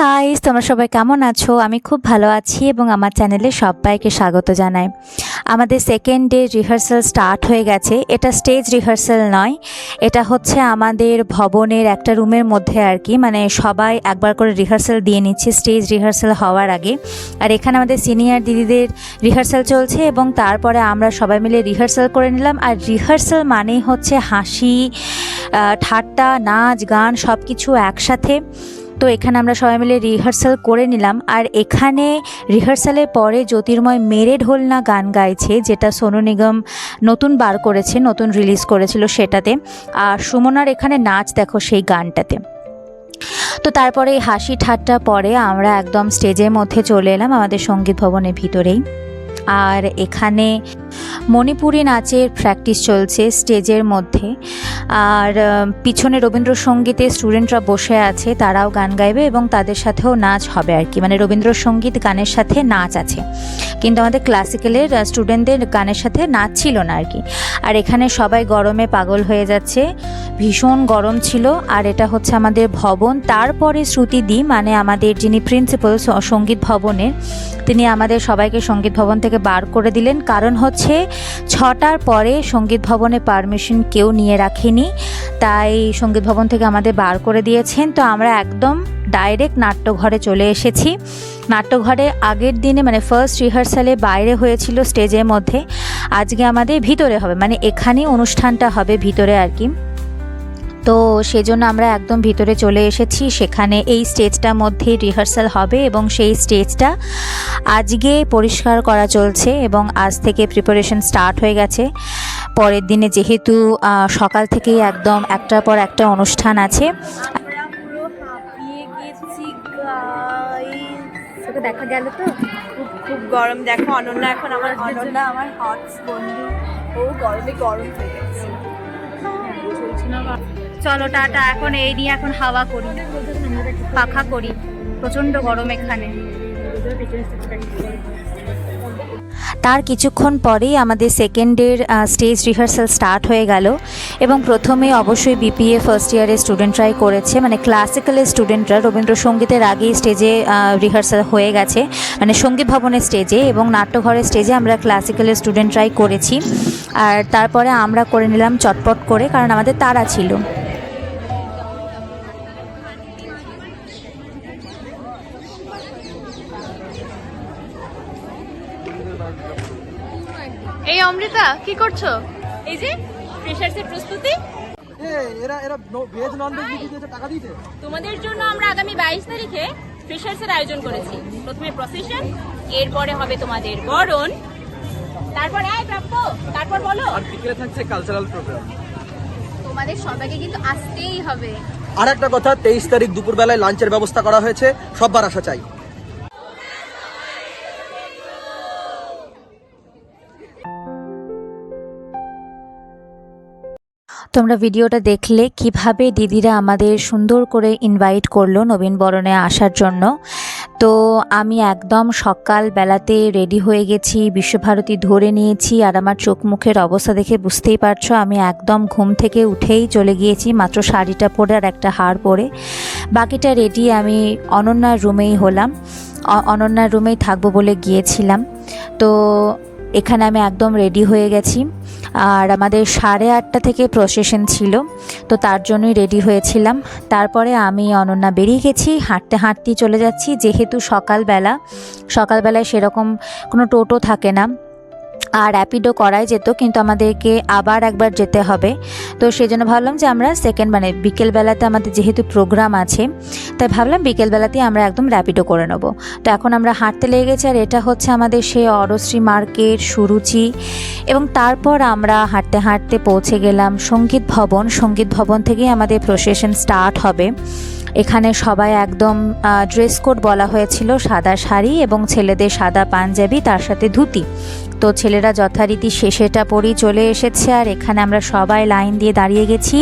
Guys তোমরা সবাই কেমন আছো? আমি খুব ভালো আছি এবং আমার চ্যানেলে সবাইকে স্বাগত জানাই। আমাদের সেকেন্ড ডে রিহার্সাল স্টার্ট হয়ে গেছে। এটা স্টেজ রিহার্সাল নয়। এটা হচ্ছে আমাদের ভবনের একটা রুমের মধ্যে আর কি। মানে সবাই একবার করে রিহার্সাল দিয়ে নিচ্ছে স্টেজ রিহার্সাল হওয়ার আগে। আর এখানে আমাদের সিনিয়র দিদিদের রিহার্সাল চলছে এবং তারপরে আমরা সবাই মিলে রিহার্সাল করে নিলাম। আর রিহার্সাল মানেই হচ্ছে হাসি ঠাট্টা, নাচ, গান সব কিছু একসাথে। তো এখানে আমরা সবাই মিলে রিহার্সাল করে নিলাম। আর এখানে রিহার্সালের পরে জ্যোতির্ময় মেরে ঢোল না গান গাইছে, যেটা সোনু নিগম নতুন বার করেছে, নতুন রিলিজ করেছিল সেটাতে। আর সুমনার এখানে নাচ দেখো সেই গানটাতে। তো তারপরে হাসি ঠাট্টা পরে আমরা একদম স্টেজের মধ্যে চলে এলাম আমাদের সংগীত ভবনের ভিতরেই। আর এখানে মণিপুরি নাচের প্র্যাকটিস চলছে স্টেজের মধ্যে। আর পিছনে রবীন্দ্রসঙ্গীতে স্টুডেন্টরা বসে আছে, তারাও গান গাইবে এবং তাদের সাথেও নাচ হবে আর কি। মানে রবীন্দ্রসঙ্গীত গানের সাথে নাচ আছে। কিন্তু আমাদের ক্লাসিক্যালের স্টুডেন্টদের গানের সাথে নাচ ছিল না আর কি। আর এখানে সবাই গরমে পাগল হয়ে যাচ্ছে। ভীষণ গরম ছিল। আর এটা হচ্ছে আমাদের ভবন। তারপরে শ্রুতিদি মানে আমাদের যিনি প্রিন্সিপাল সংগীত ভবনের তিনি আমাদের সবাইকে সংগীত ভবন থেকে বার করে দিলেন। কারণ হচ্ছে, ছটার পরে সংগীত ভবনে পারমিশন কেউ নিয়ে রাখেনি। তাই সংগীত ভবন থেকে আমাদের বার করে দিয়েছেন। তো আমরা একদম ডাইরেক্ট নাট্যঘরে চলে এসেছি। নাট্যঘরে আগের দিনে মানে ফার্স্ট রিহার্সালে বাইরে হয়েছিল স্টেজের মধ্যে। আজকে আমাদের ভিতরে হবে মানে এখানেই অনুষ্ঠানটা হবে ভিতরে আর কি। তো সেজন্য আমরা একদম ভিতরে চলে এসেছি। সেখানে এই স্টেজটার মধ্যে রিহার্সাল হবে এবং সেই স্টেজটা আজকে পরিষ্কার করা চলছে এবং আজ থেকে প্রিপারেশন স্টার্ট হয়ে গেছে। পরের দিনে যেহেতু সকাল থেকেই একদম একটার পর একটা অনুষ্ঠান আছে। দেখা গেল তো? খুব খুব গরম। দেখো, অনন্যা এখন আমার, অনন্যা আমার বন্ধু। ও গরমে গরম হয়ে গেছে। চলো, টাটা, এখন এই নিয়ে এখন হাওয়া করি, পাখা করি, প্রচণ্ড গরম এখানে। তার কিছুক্ষণ পরেই আমাদের সেকেন্ডের স্টেজ রিহার্সাল স্টার্ট হয়ে গেল এবং প্রথমে অবশ্যই বিপিএ ফার্স্ট ইয়ারের স্টুডেন্টরাই করেছে মানে ক্লাসিক্যালের স্টুডেন্টরা রবীন্দ্রসঙ্গীতের আগেই স্টেজে রিহার্সাল হয়ে গেছে মানে সংগীত ভবনের স্টেজে এবং নাট্যঘরের স্টেজে আমরা ক্লাসিক্যালের স্টুডেন্টরাই করেছি। আর তারপরে আমরা করে নিলাম চটপট করে, কারণ আমাদের তারা ছিল। কি করছ? এই যে ফ্রেশার্সের প্রস্তুতি। এ, এরা এরা ভেজ নন ভেজ দিয়েছে টাকা দিয়েছে। তোমাদের জন্য আমরা আগামী বাইশ তারিখে ফ্রেশার্সের আয়োজন করেছি। প্রথমে প্রসেশন এরপরে হবে তোমাদের বরণ তারপর আয় প্রাপ্য তারপর বলো। আর বিকেলে থাকছে কালচারাল প্রোগ্রাম তোমাদের সবাইকে কিন্তু আসতেই হবে। আর একটা কথা তেইশ তারিখ দুপুরবেলায় লাঞ্চের ব্যবস্থা করা হয়েছে সববার আসা চাই। তোমরা ভিডিওটা দেখলে কীভাবে দিদিরা আমাদের সুন্দর করে ইনভাইট করল নবীন বরণে আসার জন্য। তো আমি একদম সকাল বেলাতে রেডি হয়ে গেছি, বিশ্বভারতী ধরে নিয়েছি আর আমার চোখ মুখের অবস্থা দেখে বুঝতেই পারছ, আমি একদম ঘুম থেকে উঠেই চলে গিয়েছি, মাত্র শাড়িটা পরে আর একটা হার পরে। বাকিটা রেডি আমি অনন্যার রুমেই হলাম অনন্যার রুমেই থাকব বলে গিয়েছিলাম। তো এখানে আমি একদম রেডি হয়ে গেছি। আর আমাদের সাড়ে আটটা থেকে প্রসেশন ছিল, তো তার জন্যই রেডি হয়েছিলাম। তারপরে আমি অনন্যা বেরিয়ে গেছি, হাঁটতে হাঁটতেই চলে যাচ্ছি। যেহেতু সকালবেলা, সকালবেলায় সেরকম কোনো টোটো থাকে না। আর র্যাপিডো করাই যেত, কিন্তু আমাদেরকে আবার একবার যেতে হবে। তো সেই জন্য ভাবলাম যে আমরা সেকেন্ড মানে বিকেলবেলাতে আমাদের যেহেতু প্রোগ্রাম আছে, তাই ভাবলাম বিকেলবেলাতেই আমরা একদম র্যাপিডো করে নেব। তো এখন আমরা হাঁটতে লেগে গেছি, আর এটা হচ্ছে আমাদের সেই অরশ্রী মার্কেট সুরুচি। এবং তারপর আমরা হাঁটতে হাঁটতে পৌঁছে গেলাম সংগীত ভবন। সংগীত ভবন থেকেই আমাদের প্রসেশন স্টার্ট হবে। এখানে সবাই একদম ড্রেস কোড বলা হয়েছিল, সাদা শাড়ি এবং ছেলেদের সাদা পাঞ্জাবি, তার সাথে ধুতি। তো ছেলেরা যথারীতি শেষেটা পরেই চলে এসেছে আর এখানে আমরা সবাই লাইন দিয়ে দাঁড়িয়ে গেছি।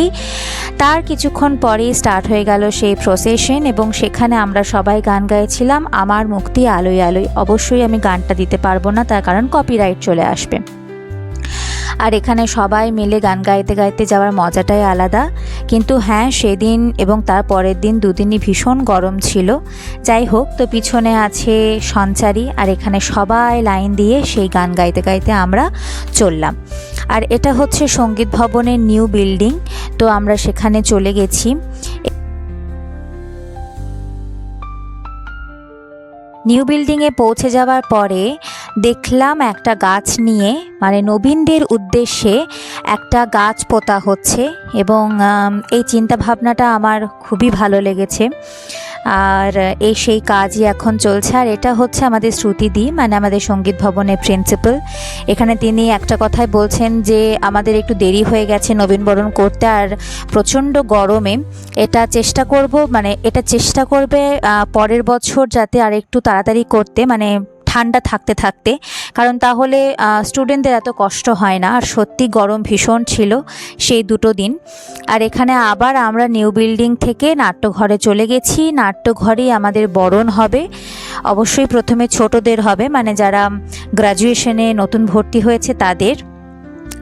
তার কিছুক্ষণ পরেই স্টার্ট হয়ে গেল সেই প্রসেশন এবং সেখানে আমরা সবাই গান গাইছিলাম, আমার মুক্তি আলোয় আলোয়। অবশ্যই আমি গানটা দিতে পারব না, তার কারণ কপিরাইট চলে আসবে। আর এখানে সবাই মিলে গান গাইতে গাইতে যাওয়ার মজাটাই আলাদা। কিন্তু হ্যাঁ সেদিন এবং তার পরের দিন দুদিনই ভীষণ গরম ছিল। যাই হোক, তো পিছনে আছে সঞ্চারী আর এখানে সবাই লাইন দিয়ে সেই গান গাইতে গাইতে আমরা চললাম। আর এটা হচ্ছে সংগীত ভবনের নিউ বিল্ডিং, তো আমরা সেখানে চলে গেছি। নিউ বিল্ডিংয়ে পৌঁছে যাওয়ার পরে দেখলাম একটা গাছ নিয়ে মানে নবীনদের উদ্দেশ্যে একটা গাছ পোতা হচ্ছে এবং এই চিন্তা ভাবনাটা আমার খুবই ভালো লেগেছে। আর এই সেই কাজই এখন চলছে। আর এটা হচ্ছে আমাদের শ্রুতিদি মানে আমাদের সংগীত ভবনের প্রিন্সিপাল। এখানে তিনি একটা কথাই বলছেন যে, আমাদের একটু দেরি হয়ে গেছে নবীনবরণ করতে আর প্রচণ্ড গরমে। এটা চেষ্টা করব মানে এটা চেষ্টা করবে পরের বছর যাতে আর একটু তাড়াতাড়ি করতে। মানে ঠান্ডা থাকতে থাকতে। কারণ তাহলে স্টুডেন্টদের এত কষ্ট হয় না। আর সত্যি গরম ভীষণ ছিল সেই দুটো দিন। আর এখানে আবার আমরা নিউ বিল্ডিং থেকে নাট্যঘরে চলে গেছি। নাট্যঘরেই আমাদের বরণ হবে। অবশ্যই প্রথমে ছোটদের হবে মানে যারা গ্র্যাজুয়েশনে নতুন ভর্তি হয়েছে তাদের।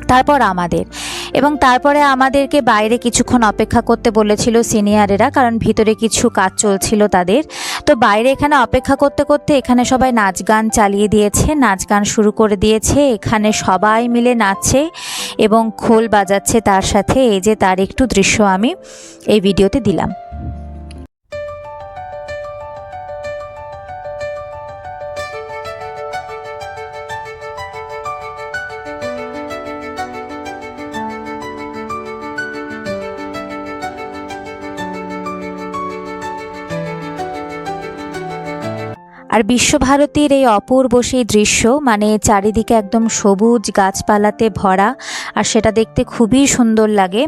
তারপর আমাদের। এবং তারপরে আমাদেরকে বাইরে কিছুক্ষণ অপেক্ষা করতে বলেছিল সিনিয়রেরা কারণ ভিতরে কিছু কাজ চলছিল তাদের। তো বাইরে এখানে অপেক্ষা করতে করতে এখানে সবাই নাচ গান চালিয়ে দিয়েছে, নাচ গান শুরু করে দিয়েছে, এখানে সবাই মিলে নাচছে এবং খোল বাজাচ্ছে তার সাথে। এই যে তার একটু দৃশ্য আমি এই ভিডিওতে দিলাম। আর বিশ্বভারতীর এই অপূর্ব সেই দৃশ্য মানে চারিদিকে একদম সবুজ গাছপালাতে ভরা, আর সেটা দেখতে খুবই সুন্দর লাগে।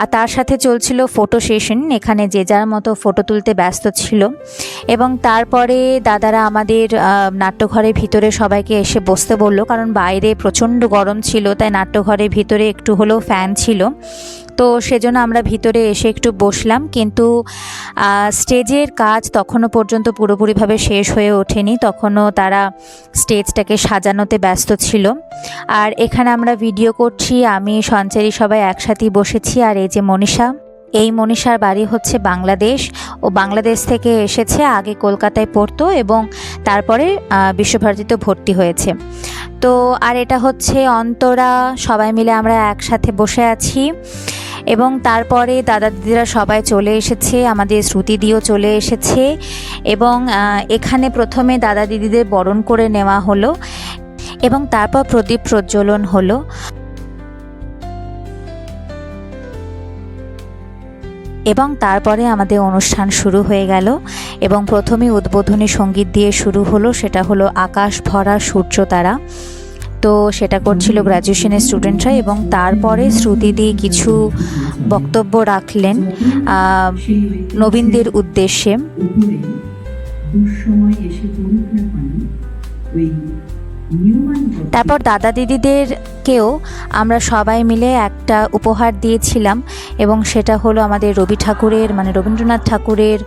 আর তার সাথে চলছিল ফটো সেশন এখানে যে যার মতো ফটো তুলতে ব্যস্ত ছিল। এবং তারপরে দাদারা আমাদের নাট্যঘরের ভিতরে সবাইকে এসে বসতে বলল, কারণ বাইরে প্রচণ্ড গরম ছিল, তাই নাট্যঘরের ভিতরে একটু হলেও ফ্যান ছিল। তো সেজন্য আমরা ভিতরে এসে একটু বসলাম, কিন্তু স্টেজের কাজ তখনও পর্যন্ত পুরোপুরিভাবে শেষ হয়ে ওঠেনি। তখনও তারা স্টেজটাকে সাজানোতে ব্যস্ত ছিল। আর এখানে আমরা ভিডিও করছি, আমি, সঞ্চারী সবাই একসাথেই বসেছি। আর এই যে মনীষা, এই মনীষার বাড়ি হচ্ছে বাংলাদেশ। ও বাংলাদেশ থেকে এসেছে, আগে কলকাতায় পড়তো এবং তারপরে বিশ্বভারতীতে ভর্তি হয়েছে। তো, আর এটা হচ্ছে অন্তরা, সবাই মিলে আমরা একসাথে বসে আছি। এবং তারপরে দাদা দিদিরা সবাই চলে এসেছে, আমাদের শ্রুতিদিও চলে এসেছে এবং এখানে প্রথমে দাদা দিদিদের বরণ করে নেওয়া হলো এবং তারপর প্রদীপ প্রজ্বলন হলো। এবং তারপরে আমাদের অনুষ্ঠান শুরু হয়ে গেল এবং প্রথমে উদ্বোধনী সংগীত দিয়ে শুরু হলো, সেটা হলো আকাশ ভরা সূর্য তারা তো সেটা করছিল গ্র্যাজুয়েশনের স্টুডেন্টরা এবং তারপরে শ্রুতি দিয়ে কিছু বক্তব্য রাখলেন নবীনদের উদ্দেশ্যে। তারপর দাদা দিদিদেরকেও আমরা সবাই মিলে একটা উপহার দিয়েছিলাম এবং সেটা হলো আমাদের রবি ঠাকুরের মানে রবীন্দ্রনাথ ঠাকুরের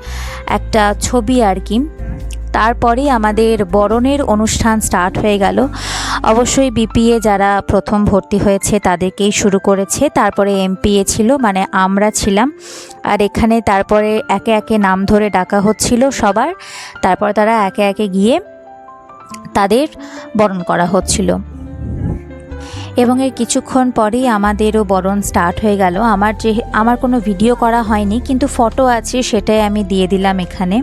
একটা ছবি আর কি। তারপরেই আমাদের বরণের অনুষ্ঠান স্টার্ট হয়ে গেল। অবশ্যই বিপিএ যারা প্রথম ভর্তি হয়েছে তাদেরকেই শুরু করেছে। তারপরে এমপিএ ছিল মানে আমরা ছিলাম। আর এখানে তারপরে একে একে নাম ধরে ডাকা হচ্ছিল সবার। তারপর তারা একে একে গিয়ে তাদের বরণ করা হচ্ছিল। এবং এর কিছুক্ষণ পরেই আমাদেরও বরণ স্টার্ট হয়ে গেল। আমার যে, আমার কোনো ভিডিও করা হয়নি, কিন্তু ফটো আছে, সেটাই আমি দিয়ে দিলাম এখানে।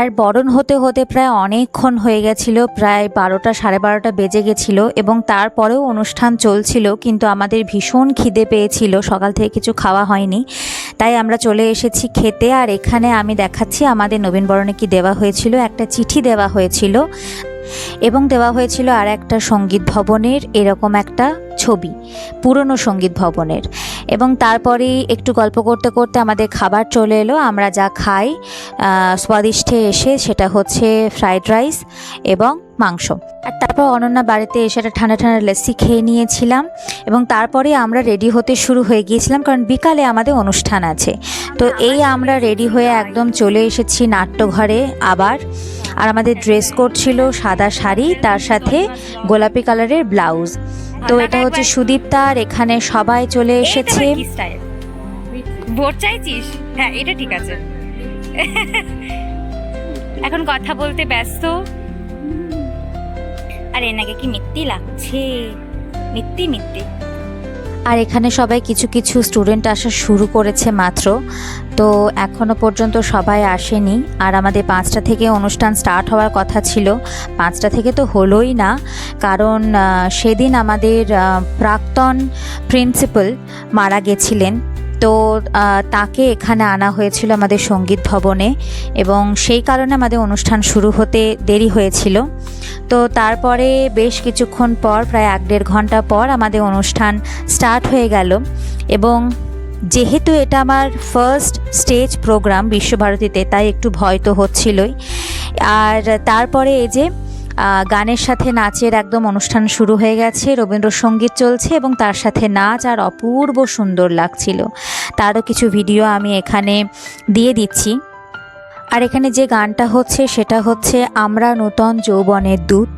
আর বরণ হতে হতে প্রায় অনেকক্ষণ হয়ে গেছিল, প্রায় বারোটা সাড়ে বারোটা বেজে গেছিল এবং তারপরেও অনুষ্ঠান চলছিল, কিন্তু আমাদের ভীষণ খিদে পেয়েছিল, সকাল থেকে কিছু খাওয়া হয়নি। তাই আমরা চলে এসেছি খেতে আর এখানে আমি দেখাচ্ছি আমাদের নবীনবরণে কি দেওয়া হয়েছিল, একটা চিঠি দেওয়া হয়েছিল এবং দেওয়া হয়েছিল আর একটা সংগীত ভবনের এরকম একটা ছবি, পুরনো সংগীত ভবনের। এবং তারপরে একটু গল্প করতে করতে আমাদের খাবার চলে এলো, আমরা যা খাই স্বাদিষ্টে এসে সেটা হচ্ছে ফ্রাইড রাইস এবং মাংস। আর তারপর অনন্যা বাড়িতে এসে একটা ঠান্ডা ঠান্ডা লস্যি খেয়ে নিয়েছিলাম এবং তারপরে আমরা রেডি হতে শুরু হয়ে গিয়েছিলাম কারণ বিকালে আমাদের অনুষ্ঠান আছে। তো এই আমরা রেডি হয়ে একদম চলে এসেছি নাট্যঘরে আবার। আর আমাদের ড্রেস কোড ছিল সাদা শাড়ি, তার সাথে গোলাপি কালারের ব্লাউজ। তো এটা হচ্ছে সুদীপ আর এখানে সবাই চলে এসেছে। ভোট চাইছিস? হ্যাঁ এটা ঠিক আছে। এখন কথা বলতে ব্যস্ত। আর এনাকে কি মিথ্যি লাগছে? মিথ্যি মিথ্যি আর এখানে সবাই কিছু কিছু স্টুডেন্ট আসা শুরু করেছে মাত্র। তো এখনও পর্যন্ত সবাই আসেনি। আর আমাদের পাঁচটা থেকে অনুষ্ঠান স্টার্ট হওয়ার কথা ছিল। পাঁচটা থেকে তো হলোই না। কারণ সেদিন আমাদের প্রাক্তন প্রিন্সিপাল মারা গেছিলেন। তো তাকে এখানে আনা হয়েছিল আমাদের সংগীত ভবনে এবং সেই কারণে আমাদের অনুষ্ঠান শুরু হতে দেরি হয়েছিল। তো তারপরে বেশ কিছুক্ষণ পর, প্রায় এক দেড় ঘণ্টা পর আমাদের অনুষ্ঠান স্টার্ট হয়ে গেল এবং যেহেতু এটা আমার ফার্স্ট স্টেজ প্রোগ্রাম বিশ্বভারতীতে, তাই একটু ভয় তো হচ্ছিলই। আর তারপরে এই যে গানের সাথে নাচের একদম অনুষ্ঠান শুরু হয়ে গেছে, রবীন্দ্রসঙ্গীত চলছে এবং তার সাথে নাচ আর অপূর্ব সুন্দর লাগছিল। তারও কিছু ভিডিও আমি এখানে দিয়ে দিচ্ছি। আর এখানে যে গানটা হচ্ছে সেটা হচ্ছে আমরা নূতন যৌবনের দূত।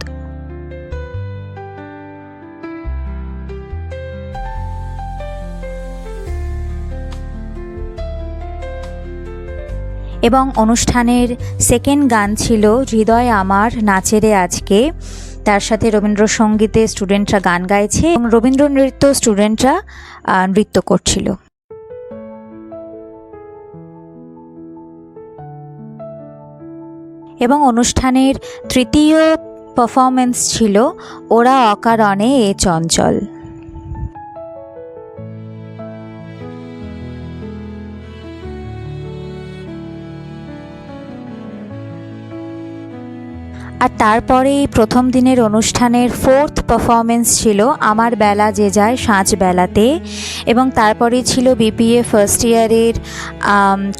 এবং অনুষ্ঠানের সেকেন্ড গান ছিল, হৃদয় আমার নাচেরে আজকে। তার সাথে রবীন্দ্রসঙ্গীতে স্টুডেন্টরা গান গাইছে এবং রবীন্দ্র নৃত্য স্টুডেন্টরা নৃত্য করছিল। এবং অনুষ্ঠানের তৃতীয় পারফরমেন্স ছিল, ওরা অকারণে এ চঞ্চল। আর তারপরে প্রথম দিনের অনুষ্ঠানের ফোর্থ পারফরমেন্স ছিল আমার বেলা যে যায় সাঁঝ বেলাতে এবং তারপরে ছিল বিপিএ ফার্স্ট ইয়ারের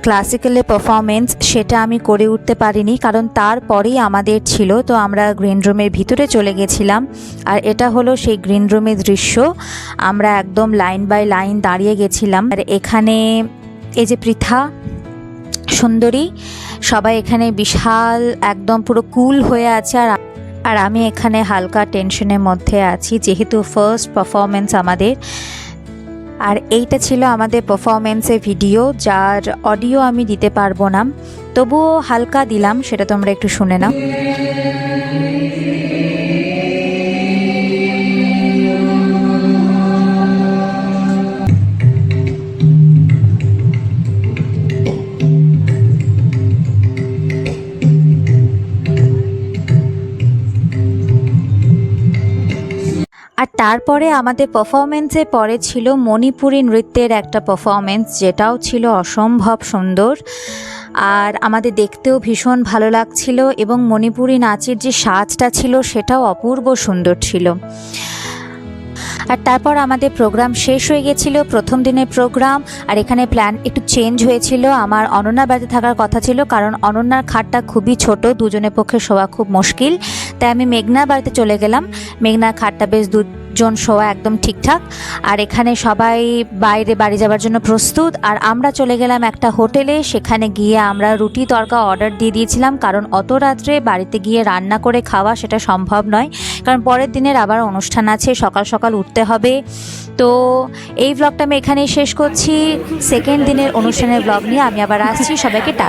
ক্লাসিক্যালের পারফরমেন্স সেটা আমি করে উঠতে পারিনি কারণ তারপরেই আমাদের ছিল তো আমরা গ্রিন রুমের ভিতরে চলে গেছিলাম আর এটা হলো সেই গ্রিন রুমের দৃশ্য। আমরা একদম লাইন বাই লাইন দাঁড়িয়ে গেছিলাম আর এখানে এই যে পৃথা সুন্দরী সবাই এখানে বিশাল, একদম পুরো কুল হয়ে আছে আর আর আমি এখানে হালকা টেনশনের মধ্যে আছি, যেহেতু ফার্স্ট পারফরমেন্স আমাদের। আর এইটা ছিল আমাদের পারফরমেন্সের ভিডিও যার অডিও আমি দিতে পারব না। তবুও হালকা দিলাম, সেটা তোমরা একটু শুনে নাও। আর তারপরে আমাদের পারফরমেন্সের পরে ছিল মণিপুরি নৃত্যের একটা পারফরমেন্স যেটাও ছিল অসম্ভব সুন্দর। আর আমাদের দেখতেও ভীষণ ভালো লাগছিল এবং মণিপুরি নাচের যে সাজটা ছিল সেটাও অপূর্ব সুন্দর ছিল। আর তারপর আমাদের প্রোগ্রাম শেষ হয়ে গেছিল, প্রথম দিনের প্রোগ্রাম আর এখানে প্ল্যান একটু চেঞ্জ হয়েছিল, আমার অনন্যার বাড়িতে থাকার কথা ছিল, কারণ অনন্যার খাটটা খুবই ছোট, দুজনের পক্ষে শোয়া খুব মুশকিল। তাই আমি মেঘনার বাড়িতে চলে গেলাম। মেঘনার খাটটা বেশ দুজন শোয়া একদম ঠিকঠাক। আর এখানে সবাই বাইরে বাড়ি যাওয়ার জন্য প্রস্তুত। আর আমরা চলে গেলাম একটা হোটেলে। সেখানে গিয়ে আমরা রুটি তরকা অর্ডার দিয়ে দিয়েছিলাম। কারণ অত রাত্রে বাড়িতে গিয়ে রান্না করে খাওয়া সেটা সম্ভব নয়। কারণ পরের দিনের আবার অনুষ্ঠান আছে। সকাল সকাল উঠতে হবে। তো এই ব্লগটা আমি এখানেই শেষ করছি। সেকেন্ড দিনের অনুষ্ঠানের ব্লগ নিয়ে আমি আবার আসছি। সবাইকে টা